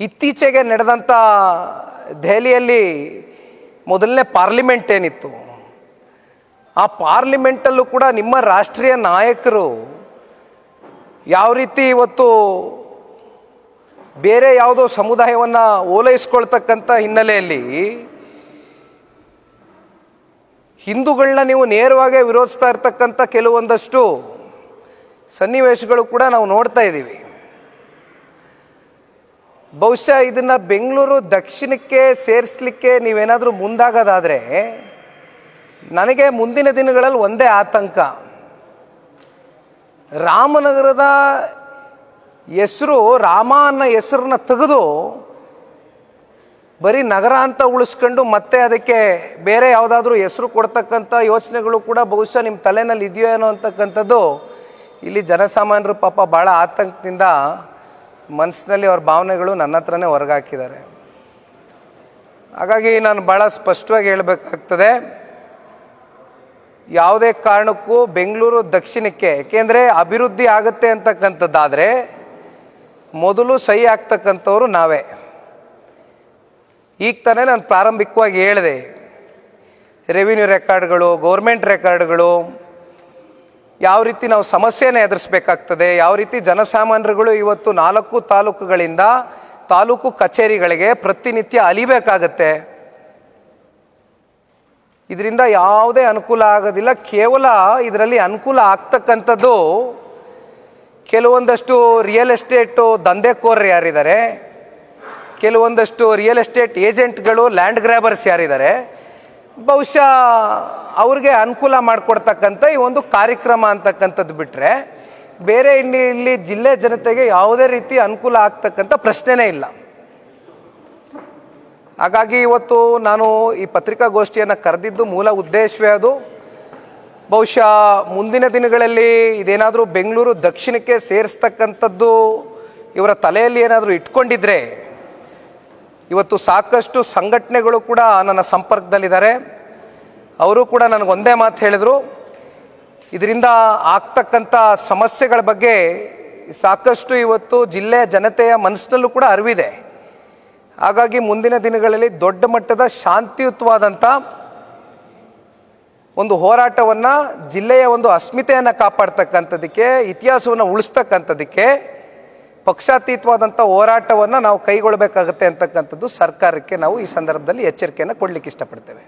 ಇತ್ತೀಚೆಗೆ ನಡೆದಂಥ ದೆಹಲಿಯಲ್ಲಿ ಮೊದಲನೇ ಪಾರ್ಲಿಮೆಂಟ್ ಏನಿತ್ತು, ಆ ಪಾರ್ಲಿಮೆಂಟಲ್ಲೂ ಕೂಡ ನಿಮ್ಮ ರಾಷ್ಟ್ರೀಯ ನಾಯಕರು ಯಾವ ರೀತಿ ಇವತ್ತು ಬೇರೆ ಯಾವುದೋ ಸಮುದಾಯವನ್ನು ಓಲೈಸ್ಕೊಳ್ತಕ್ಕಂಥ ಹಿನ್ನೆಲೆಯಲ್ಲಿ ಹಿಂದೂಗಳನ್ನ ನೀವು ನೇರವಾಗಿ ವಿರೋಧಿಸ್ತಾ ಇರ್ತಕ್ಕಂಥ ಕೆಲವೊಂದಷ್ಟು ಸನ್ನಿವೇಶಗಳು ಕೂಡ ನಾವು ನೋಡ್ತಾ ಇದ್ದೀವಿ. ಬಹುಶಃ ಇದನ್ನ ಬೆಂಗಳೂರು ದಕ್ಷಿಣಕ್ಕೆ ಸೇರಿಸ್ಲಿಕ್ಕೆ ನೀವೇನಾದರೂ ಮುಂದಾಗೋದಾದರೆ ನನಗೆ ಮುಂದಿನ ದಿನಗಳಲ್ಲಿ ಒಂದೇ ಆತಂಕ. ರಾಮನಗರದ ಹೆಸರು, ರಾಮ ಅನ್ನೋ ಹೆಸರನ್ನ ತೆಗೆದು ಬರೀ ನಗರ ಅಂತ ಉಳಿಸ್ಕೊಂಡು ಮತ್ತೆ ಅದಕ್ಕೆ ಬೇರೆ ಯಾವುದಾದ್ರೂ ಹೆಸರು ಕೊಡ್ತಕ್ಕಂಥ ಯೋಚನೆಗಳು ಕೂಡ ಬಹುಶಃ ನಿಮ್ಮ ತಲೆನಲ್ಲಿ ಇದೆಯೋ ಏನೋ ಅಂತಕ್ಕಂಥದ್ದು ಇಲ್ಲಿ ಜನಸಾಮಾನ್ಯರು ಪಾಪ ಭಾಳ ಆತಂಕದಿಂದ ಮನಸ್ಸಿನಲ್ಲಿ ಅವ್ರ ಭಾವನೆಗಳು ನನ್ನ ಹತ್ರನೇ ಹೊರಗಾಕಿದ್ದಾರೆ. ಹಾಗಾಗಿ ನಾನು ಭಾಳ ಸ್ಪಷ್ಟವಾಗಿ ಹೇಳಬೇಕಾಗ್ತದೆ, ಯಾವುದೇ ಕಾರಣಕ್ಕೂ ಬೆಂಗಳೂರು ದಕ್ಷಿಣಕ್ಕೆ ಏಕೆಂದರೆ ಅಭಿವೃದ್ಧಿ ಆಗುತ್ತೆ ಅಂತಕ್ಕಂಥದ್ದಾದರೆ ಮೊದಲು ಸಹಿ ಆಗ್ತಕ್ಕಂಥವ್ರು ನಾವೇ. ಈಗ ತಾನೇ ನಾನು ಪ್ರಾರಂಭಿಕವಾಗಿ ಹೇಳಿದೆ ರೆವಿನ್ಯೂ ರೆಕಾರ್ಡ್ಗಳು ಗೌರ್ಮೆಂಟ್ ರೆಕಾರ್ಡ್ಗಳು ಯಾವ ರೀತಿ ನಾವು ಸಮಸ್ಯೆನ ಎದುರಿಸಬೇಕಾಗ್ತದೆ, ಯಾವ ರೀತಿ ಜನಸಾಮಾನ್ಯರುಗಳು ಇವತ್ತು ನಾಲ್ಕು ತಾಲೂಕುಗಳಿಂದ ತಾಲೂಕು ಕಚೇರಿಗಳಿಗೆ ಪ್ರತಿನಿತ್ಯ ಅಲಿಬೇಕಾಗತ್ತೆ. ಇದರಿಂದ ಯಾವುದೇ ಅನುಕೂಲ ಆಗೋದಿಲ್ಲ. ಕೇವಲ ಇದರಲ್ಲಿ ಅನುಕೂಲ ಆಗ್ತಕ್ಕಂಥದ್ದು ಕೆಲವೊಂದಷ್ಟು ರಿಯಲ್ ಎಸ್ಟೇಟು ದಂಧೆಕೋರರು ಯಾರಿದ್ದಾರೆ, ಕೆಲವೊಂದಷ್ಟು ರಿಯಲ್ ಎಸ್ಟೇಟ್ ಏಜೆಂಟ್ಗಳು ಲ್ಯಾಂಡ್ ಗ್ರ್ಯಾಬರ್ಸ್ ಯಾರಿದ್ದಾರೆ ಬಹುಶಃ ಅವ್ರಿಗೆ ಅನುಕೂಲ ಮಾಡಿಕೊಡ್ತಕ್ಕಂಥ ಈ ಒಂದು ಕಾರ್ಯಕ್ರಮ ಅಂತಕ್ಕಂಥದ್ದು ಬಿಟ್ಟರೆ ಬೇರೆ ಇಲ್ಲಿ ಇಲ್ಲಿ ಜಿಲ್ಲೆ ಜನತೆಗೆ ಯಾವುದೇ ರೀತಿ ಅನುಕೂಲ ಆಗ್ತಕ್ಕಂಥ ಪ್ರಶ್ನೆನೇ ಇಲ್ಲ. ಹಾಗಾಗಿ ಇವತ್ತು ನಾನು ಈ ಪತ್ರಿಕಾಗೋಷ್ಠಿಯನ್ನು ಕರೆದಿದ್ದು ಮೂಲ ಉದ್ದೇಶವೇ ಅದು. ಬಹುಶಃ ಮುಂದಿನ ದಿನಗಳಲ್ಲಿ ಇದೇನಾದರೂ ಬೆಂಗಳೂರು ದಕ್ಷಿಣಕ್ಕೆ ಸೇರಿಸ್ತಕ್ಕಂಥದ್ದು ಇವರ ತಲೆಯಲ್ಲಿ ಏನಾದರೂ ಇಟ್ಕೊಂಡಿದ್ರೆ ಇವತ್ತು ಸಾಕಷ್ಟು ಸಂಘಟನೆಗಳು ಕೂಡ ನನ್ನ ಸಂಪರ್ಕದಲ್ಲಿದ್ದಾರೆ. ಅವರು ಕೂಡ ನನಗೊಂದೇ ಮಾತು ಹೇಳಿದರು. ಇದರಿಂದ ಆಗ್ತಕ್ಕಂಥ ಸಮಸ್ಯೆಗಳ ಬಗ್ಗೆ ಸಾಕಷ್ಟು ಇವತ್ತು ಜಿಲ್ಲೆಯ ಜನತೆಯ ಮನಸ್ಸಿನಲ್ಲೂ ಕೂಡ ಅರಿವಿದೆ. ಹಾಗಾಗಿ ಮುಂದಿನ ದಿನಗಳಲ್ಲಿ ದೊಡ್ಡ ಮಟ್ಟದ ಶಾಂತಿಯುತವಾದಂಥ ಒಂದು ಹೋರಾಟವನ್ನು ಜಿಲ್ಲೆಯ ಒಂದು ಅಸ್ಮಿತೆಯನ್ನು ಕಾಪಾಡ್ತಕ್ಕಂಥದ್ದಕ್ಕೆ, ಇತಿಹಾಸವನ್ನು ಉಳಿಸ್ತಕ್ಕಂಥದ್ದಕ್ಕೆ ಪಕ್ಷಾತೀತವಾದಂಥ ಹೋರಾಟವನ್ನು ನಾವು ಕೈಗೊಳ್ಳಬೇಕಾಗತ್ತೆ ಅಂತಕ್ಕಂಥದ್ದು ಸರ್ಕಾರಕ್ಕೆ ನಾವು ಈ ಸಂದರ್ಭದಲ್ಲಿ ಎಚ್ಚರಿಕೆಯನ್ನು ಕೊಡಲಿಕ್ಕೆ ಇಷ್ಟಪಡ್ತೇವೆ.